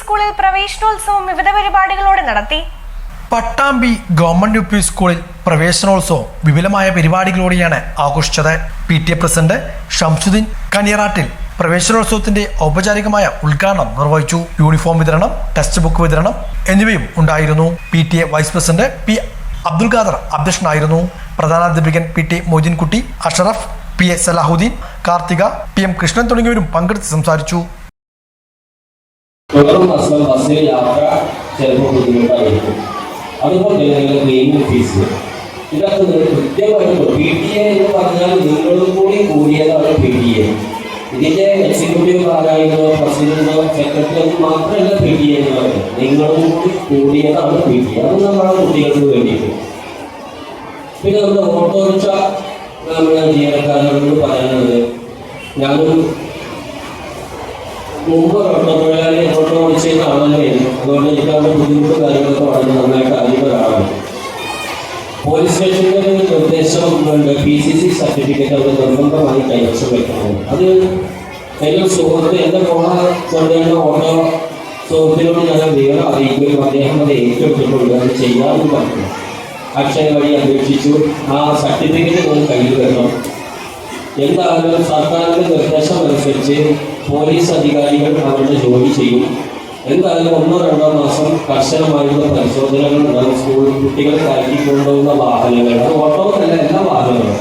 സ്കൂളിൽ പ്രവേശനോത്സവം വിവിധ പരിപാടികളോടെ നടത്തി. പട്ടാമ്പി ഗവൺമെന്റ് യു പി സ്കൂളിൽ പ്രവേശനോത്സവം വിപുലമായ പരിപാടികളോടെയാണ് ആഘോഷിച്ചത്. P T A president Shamsuddin Kaniyarattil പ്രവേശനോത്സവത്തിന്റെ ഔപചാരികമായ ഉദ്ഘാടനം നിർവഹിച്ചു. യൂണിഫോം വിതരണം ടെക്സ്റ്റ് ബുക്ക് വിതരണം എന്നിവയും ഉണ്ടായിരുന്നു. P T A vice president P Abdul Khader അധ്യക്ഷനായിരുന്നു. പ്രധാനാധ്യാപകൻ P T Moideenkutty Ashraf P A Salahuddin Karthika P M Krishnan തുടങ്ങിയവരും പങ്കെടുത്ത് സംസാരിച്ചു. തുടർ മാസം ബസ്സിൽ യാത്ര ചിലപ്പോൾ ബുദ്ധിമുട്ടായിരിക്കും. അതുപോലെ തന്നെ നിങ്ങളുടെ ക്ലീനിങ് ഫീസ് ഇതൊക്കെ നിങ്ങൾ കൃത്യമായിട്ട് പി ടി എ എന്ന് പറഞ്ഞാൽ നിങ്ങളും കൂടി കൂടിയതാണ് പി ടി എ ഇതിന്റെ എക്സിക്യൂട്ടീവ് ഭാഗമായിരുന്നോ പ്രസിഡന്റോ സെക്രട്ടറി മാത്രമല്ല പി ടി എ എന്ന് പറയുന്നത്. നിങ്ങളും കൂടി കൂടിയതാണ് പി ടി എ അത് നമ്മുടെ കുട്ടികൾക്ക് വേണ്ടിയിട്ട്. പിന്നെ നമ്മുടെ ഓട്ടോറിക്ഷ നമ്മുടെ ജീവനക്കാരോട് പറയാനുള്ളത് ഞാനൊരു മുമ്പ് ഓട്ടോ തൊഴിലാളി ഓട്ടോ ഓടിച്ചിരുന്ന ആളല്ലായിരുന്നു അതുകൊണ്ട് എനിക്ക് അവരുടെ ബുദ്ധിമുട്ടും കാര്യങ്ങളൊക്കെ വളരെ നന്നായിട്ട് അറിയുന്ന ഒരാളാണ് പോലീസ് സ്റ്റേഷനിൽ ഒരു നിർദ്ദേശം ഉണ്ട്. പി സി സി സർട്ടിഫിക്കറ്റ് അവർ നിർബന്ധമായി കൈവശം വെക്കണം അത് എന്റെ സുഹൃത്ത് എന്റെ പോണ കൊണ്ടുവരുന്ന ഓട്ടോ സുഹൃത്തിനോട് ഞാൻ വിവരം അറിയിക്കുകയും അദ്ദേഹം അത് ഏറ്റെടുത്തിട്ടുണ്ട്. അത് ചെയ്യാമെന്ന് പറഞ്ഞു അക്ഷയ വഴി അപേക്ഷിച്ചു. ആ സർട്ടിഫിക്കറ്റ് നിങ്ങൾ കയ്യിൽ വരണം. എന്തായാലും സർക്കാരിന്റെ നിർദ്ദേശം അനുസരിച്ച് പോലീസ് അധികാരികൾ അവരുടെ ജോലി ചെയ്യും. എന്തായാലും ഒന്നോ രണ്ടോ മാസം കർശനമായുള്ള പരിശോധനകൾ സ്കൂൾ കുട്ടികൾ കയറ്റിക്കൊണ്ടുവന്ന വാഹനങ്ങൾ. അത് ഓട്ടോ അല്ല എല്ലാ വാഹനങ്ങളും.